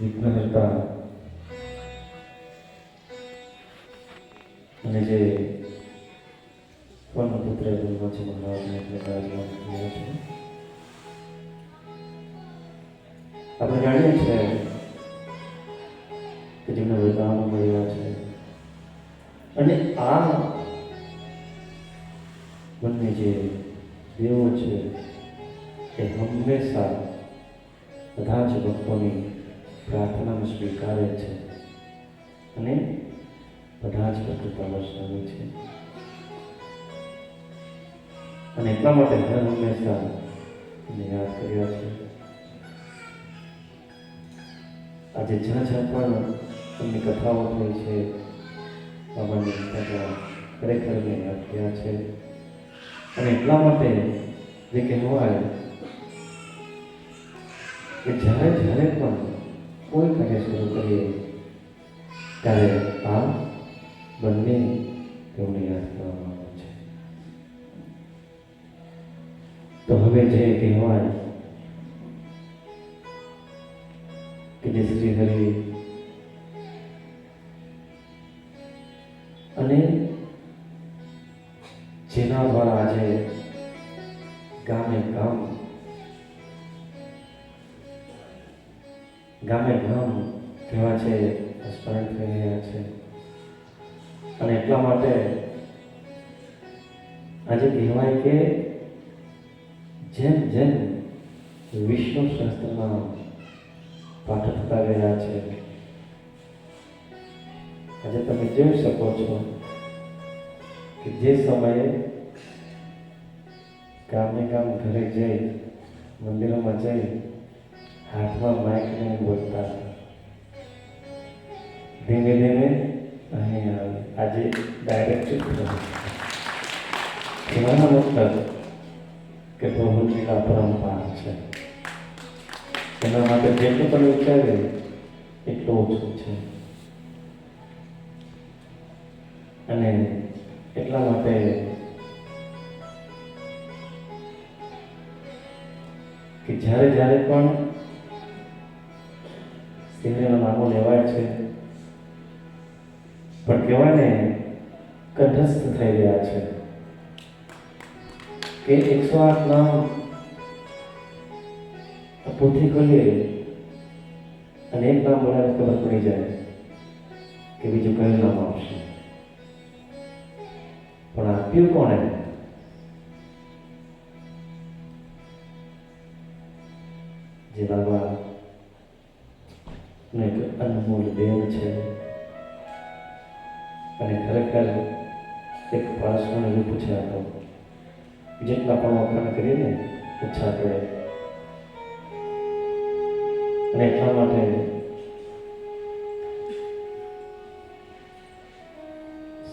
વિઘ્નહર્તા. અને જે પણ પુત્ર જન્મથી મહારાજને એટલે થયા છે. આપણે જાણીએ છીએ કે જેમને વરદાનો મળ્યા છે. અને આ બંને જે દેવો છે, એ હંમેશા બધા જ ભક્તોની પ્રાર્થનાને સ્વીકારે છે. અને બધા જ પ્રકૃતા દર્શાવે છે. અને એટલા માટે હર હંમેશા યાદ કર્યા છે. આજે જ્યાં જ્યાં પણ એમની કથાઓ થઈ છે, બાબાની કથા ખરેખર મેં યાદ કર્યા છે. અને એટલા માટે જે કહેવાય કે જ્યારે જ્યારે પણ કોઈ કાર્ય શરૂ કરીએ ત્યારે આ બંને તેઓને યાદ કરવામાં આવે છે. તો હવે જે કહેવાય કે જે શ્રી હરિ અને ગામે ગામ કેવા છે સ્મરણ થઈ રહ્યા છે. અને એટલા માટે આજે કહેવાય કે જેમ જેમ વિષ્ણુ શાસ્ત્રના પાઠ થતા ગયા છે, આજે તમે જોઈ શકો છો કે જે સમયે ગામે ગામ ઘરે જઈ, મંદિરોમાં જઈ હાથમાં માઇક લઈને બોલતા. ધીમે ધીમે અહીં આવે. આજે ડાયરેક્ટ કહેવાનો મતલબ કે પ્રભુજીના પરંપરા છે. એના માટે જેટલું પણ વિચારે એટલું ઓછું છે. અને એટલા માટે કે જ્યારે જ્યારે પણ સિંહના નામો લેવાય છે. પણ કહેવાય ને કંઠસ્થ થઈ રહ્યા છે. કે એકસો આઠ નામ પોથી ખોલીએ અને એક નામ બોલાવે ખબર પડી જાય કે બીજું કયું નામ આવશે. પણ આપ્યું કોણે? જે બાબા નો એક અનમોલ દેવ છે. અને ખરેખર એક પારસમાં એવું પૂછ્યા હતો જેટલા પણ વખાણ કરીએ ને, ઓછા કરે. અને એટલા માટે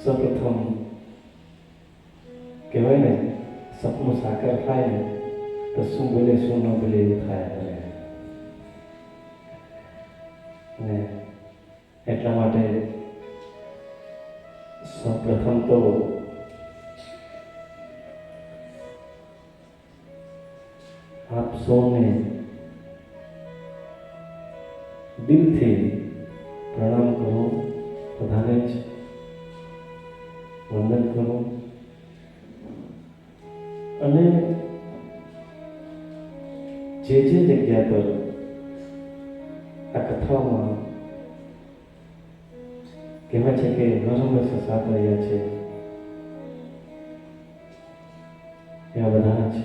સૌપ્રથમ કહેવાય ને, સપનું સાકાર થાય ને, તો શું બોલે, શું ન બોલે એવું થાય. અને એટલા માટે સૌપ્રથમ તો આપ સૌને દિલથી પ્રણામ કરો, બધાને જ વંદન કરો. અને જે જે જગ્યા પર આ કથાઓમાં કહેવાય છે કે નરમે સાથ રહ્યા છે. એવા બધા જ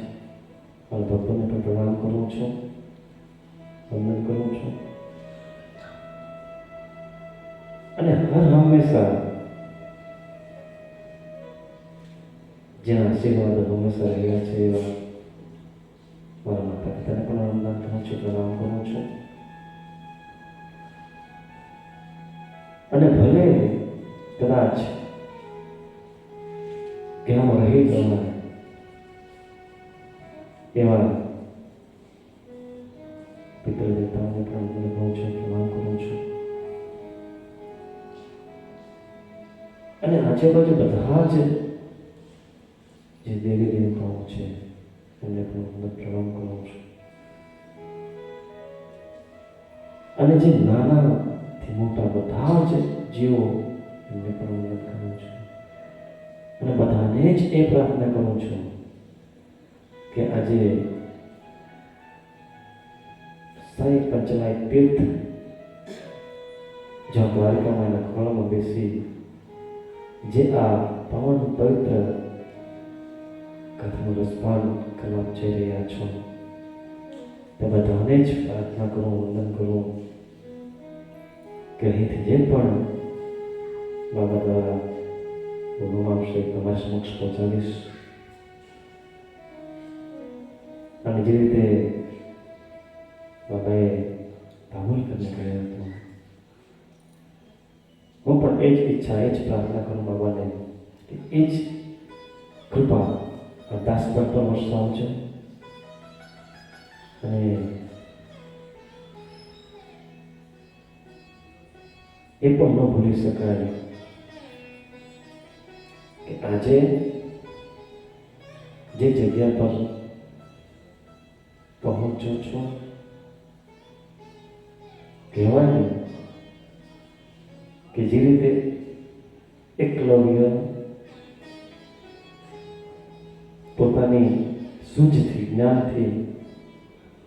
મારા ભક્તોને પણ પ્રણામ કરું છું. વંદન કરું છું. અને હર હંમેશા જેના આશીર્વાદ હંમેશા રહ્યા છે એવા મારા માતા પિતાને પણ વંદન કરું છું, પ્રણામ કરું છું. કદાચ ત્યાં રહી જવાય એવા પિતૃ દેવતાઓને પણ અનુભવ છું પ્રણામ કરું છું. અને આજુબાજુ બધા જ જે દેવી દેવતાઓ છે, એમને પણ હું પ્રણામ કરું છું. અને જે નાનાથી મોટા બધા જ જીવો એમને પણ યાદ કરું છું. અને બધાને જ એ પ્રાર્થના કરું છું કે આજે સાઈ પંચલાય તીર્થ જ્યાં દ્વારકામાના ખોળામાં બેસી જે આ પાવન પવિત્ર કથાનું રસપાન કરવા જઈ રહ્યા છો, તે બધાને જ પ્રાર્થના કરું, વંદન કરું કે અહીંથી જે પણ બાબા દ્વારા આવશે એ તમારા સમક્ષ પહોંચાડીશ અને જે રીતે બાબાએ તામુલ કરીને કહ્યું હતું હું પણ એ જ ઈચ્છા એ જ પ્રાર્થના કરું બાબાને કે એ જ કૃપા આ દાસ પર પણ વરસાવજો અને એ પણ ન ભૂલી શકાય કે આજે જે જગ્યા પર પહોંચો છો કહેવાય ને કે જે રીતે એકલવ્ય પોતાની સૂઝથી જ્ઞાનથી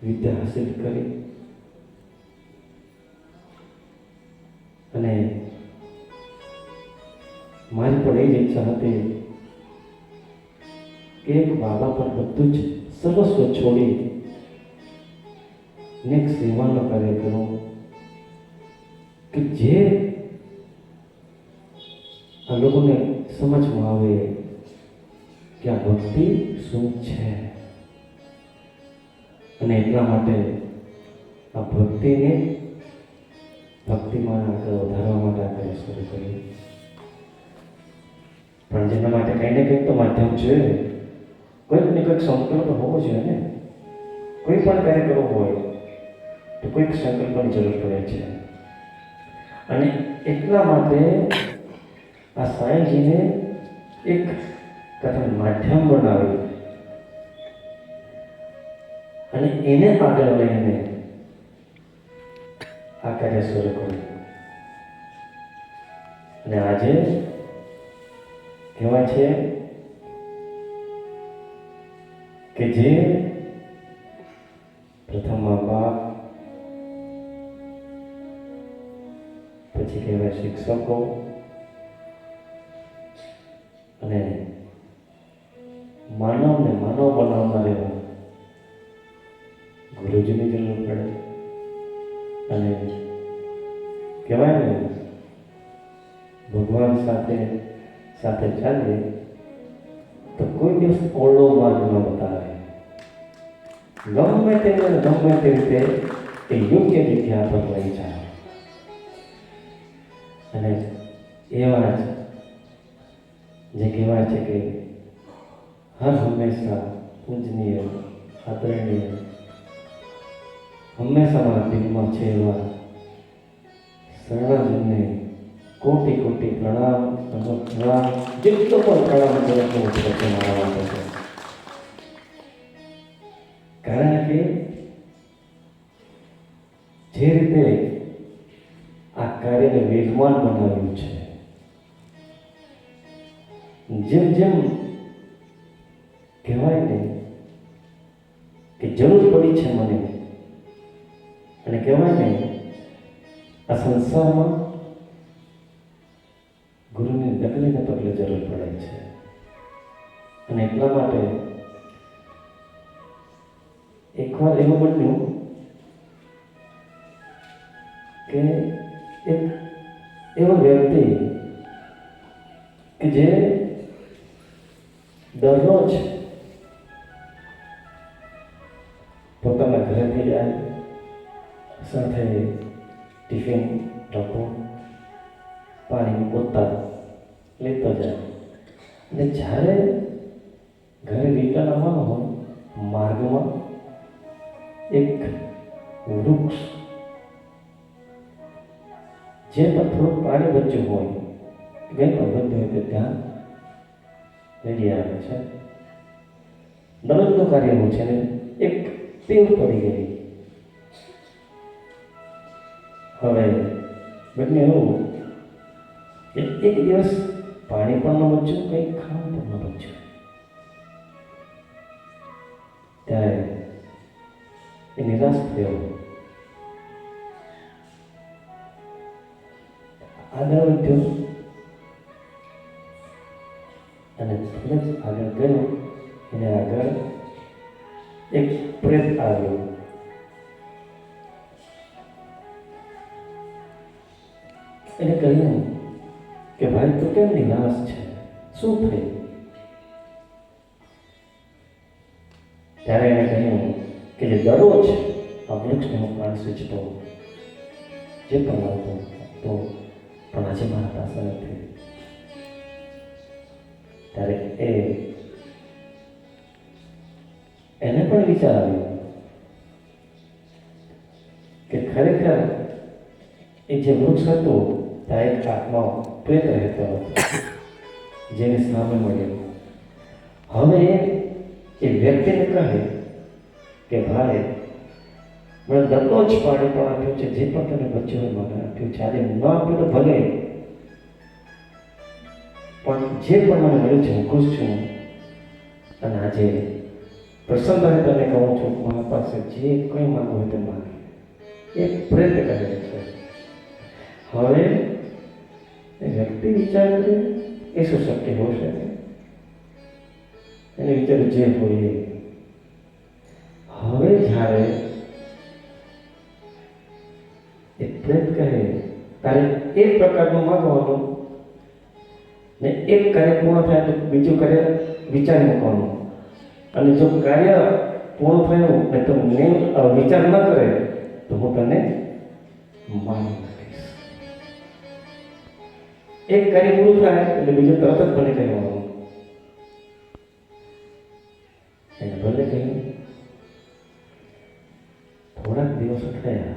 વિદ્યા હાસિલ કરી મારી જ ઈચ્છા હતી કે એક બાબા પર બધું જ સર્વસ્વ છોડી ને સેવાનો કાર્ય કરું. કે જે આ લોકોને સમજમાં આવે કે આ ભક્તિ શું છે? અને એટલા માટે આ ભક્તિને ભક્તિમાં આગળ વધારવા માટે આ કાર્ય શરૂ કર્યું. પણ જેના માટે કંઈ ને કંઈક તો માધ્યમ જોઈએ કોઈક ને કંઈક સંકલ્પ હોવો જોઈએ ને. કોઈ પણ કાર્ય કરવો હોય તો કોઈક સંકલ્પની જરૂર પડે છે. અને એટલા માટે આ સાંઈજીને એક કથા માધ્યમ બનાવ્યું અને એને આગળ લઈને આ કાર્ય શરૂ કર્યું. અને આજે કહેવાય છે કે જે પ્રથમ મા બાપ, પછી કહેવાય શિક્ષકો અને માનવને માનવ બનાવનાર એવા ગુરુજીની જરૂર પડે અને કહેવાય ને, ભગવાન સાથે સાથે ચાલીએ તો કોઈ દિવસ ઓળો માર્ગ ન બતાવે ગમે તે ગમે તે રીતે એ યોગ્ય જગ્યા પર લઈ જાય અને એવા જ જે કહેવાય છે કે હર હંમેશા પૂજનીય આદરણીય હંમેશા મારા દિલમાં છે એવા શરણાજીને કોટી કોટી પ્રણામ તમે પ્રણામ જેટલો પણ પ્રણામ કરે એટલો મારા માટે છે. કારણ કે જે રીતે આ કાર્યને વેગવાન બનાવ્યું છે, જેમ જેમ કહેવાય ને કે જરૂર પડી છે મને, અને કહેવાય ને આ સંસારમાં જરૂર પડે છે. અને એટલા માટે એકવાર એવું બન્યું કે એક એવો વ્યક્તિ કે જે દરરોજ પોતાના ઘરેથી જાય, સાથે ટિફિન ડબ્બો પાણી બોતલ લેતો જાય. અને જ્યારે ઘરે રિટર્ન આવવાનો હોય, માર્ગમાં એક વૃક્ષ જે પણ થોડુંક પાણી બચ્યું હોય કંઈ પણ બધું હોય તે ત્યાં રેડી આવે છે. નરકનું કાર્ય એવું છે ને, એક ટેવ પડી ગઈ હવે બંને એવું કે એક દિવસ પાણી પણ ન બચ્યું, કંઈ ખાવા પણ ન બચ્યું. ત્યારે એ નિરાશ થયો. આગળ વધ્યો. અને થોડેક આગળ ગયો. એને આગળ એક પ્રેત આવ્યો. એને કહ્યું કે ભાઈ તો કેમ નિરાશ છે? શું થયું? ત્યારે એણે કહ્યું કે જે દરરોજ આ વૃક્ષને હું સૂચતો જે પણ લાવતો તો પણ આજે મારા પાસે નથી. ત્યારે એ એને પણ વિચાર આવ્યો કે ખરેખર એ જે વૃક્ષ હતું, ત્યાં એક આત્મા પ્રેત રહેતો હતો, જેની સામે મળ્યો. હવે એ વ્યક્તિને કહે કે ભાઈ મને દરરોજ પાણી પણ આપ્યું છે, જે પણ તને બચ્યું મને આપ્યું છે, આજે ન આપ્યું તો ભલે. પણ જે પણ મને મળ્યું છે, હું ખુશ છું. અને આજે પ્રસન્ન તને કહું છું, મારા પાસે જે કંઈ માંગવું હોય તે માગે. એ પ્રેત કરે છે. હવે વ્યક્તિ વિચાર કરે એ શું શક્ય હોઈ શકે એને વિચાર જે હોય એ હવે જ્યારે એ પ્રેત કહે તારે એક પ્રકારનું માગવાનું ને એક કાર્ય પૂર્ણ થાય તો બીજું કાર્ય વિચારી મૂકવાનું અને જો કાર્ય પૂર્ણ થયું ને તો ને વિચાર ન કરે, તો હું તને મારી નાખીશ. એક કાર્ય પૂરું થાય એટલે બીજું તરત જ ભલે કહેવાનું એને ભલે કહ્યું થોડાક દિવસો થયા.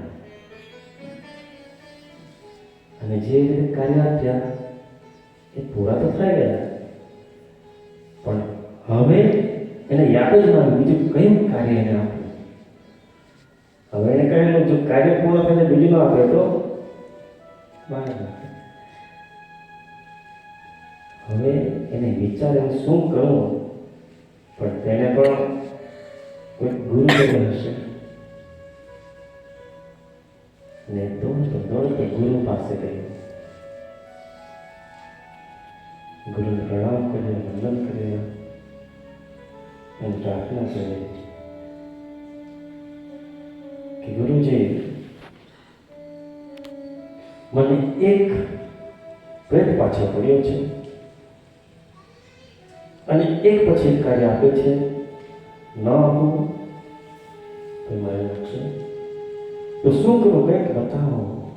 અને જે રીતે કાર્ય આપ્યા, એ પૂરા તો થઈ ગયા. પણ હવે એને યાદ જ ના બીજું કયું કાર્ય એને આપ્યું. હવે એને કહેલું, જો કાર્ય પૂર્ણ થઈને બીજું ના આપે તો બહાર. હવે એને વિચારે શું કરું પણ તેને પણ કોઈ ગુરુ બન્યો હશે? ને દોડતો દોડતો ગુરુ પાસે ગયો. ગુરુને પ્રણામ કર્યો વંદન કર્યો અને પ્રાર્થના કરી કે ગુરુજી, મને એક પ્રેત પાછળ પડ્યો છે. અને એક પછી એક કાર્ય આપે છે. ન આપવું લાગશે તો શું કરું, કંઈક બતાવો.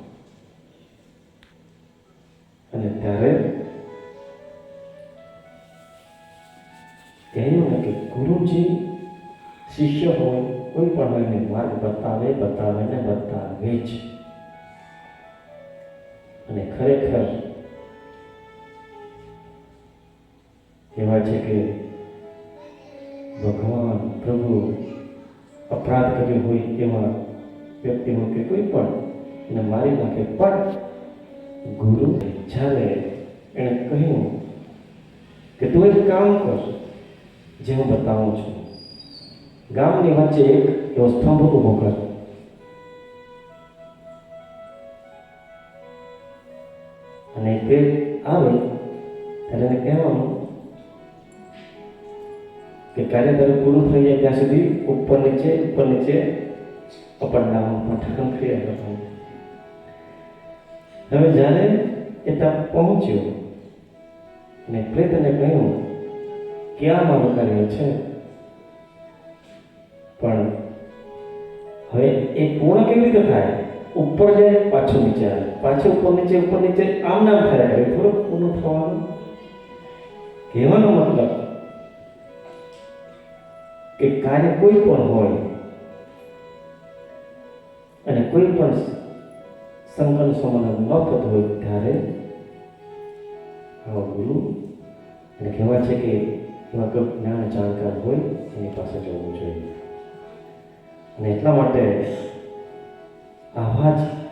અને ત્યારે કહ્યું ને કે ગુરુજી શિષ્ય હોય, કોઈ પણ એને માર્ગ બતાવે બતાવે ને બતાવે જ. અને ખરેખર કહેવાય છે કે ભગવાન પ્રભુ અપરાધ કર્યો હોય એવા વ્યક્તિમાં કે કોઈ પણ એને મારી નાખે, પણ ગુરુ જ્યારે એણે કહ્યું કે તું એક કામ કર જે હું બતાવું છું. ગામની વચ્ચે એક એવો સ્તંભ ઊભો કર. અને તે આવે ત્યારે એને કહેવાનું કે કાર્ય તારું પૂરું થઈ જાય ત્યાં સુધી ઉપર નીચે ઉપર નીચે, અપર ડાઉન પઠન ક્રિયા કરવાનું હવે જ્યારે એ ત્યાં પહોંચ્યો અને પ્રેતને કહ્યું કે આ મારું કાર્ય છે? પણ હવે એ પૂર્ણ કેવી રીતે થાય? ઉપર જાય, પાછું નીચે આવે. પાછું ઉપર નીચે ઉપર નીચે આમ નામ થાય થોડુંક પૂર્ણ થવાનું કહેવાનો મતલબ કે કાર્ય કોઈ પણ હોય અને કોઈ પણ સંકલ સમાધાન ન થતું હોય ત્યારે આવા ગુરુ અને કહેવાય છે કે એવા જ્ઞાન જાણકાર હોય એની પાસે જવું જોઈએ. અને એટલા માટે આવા જ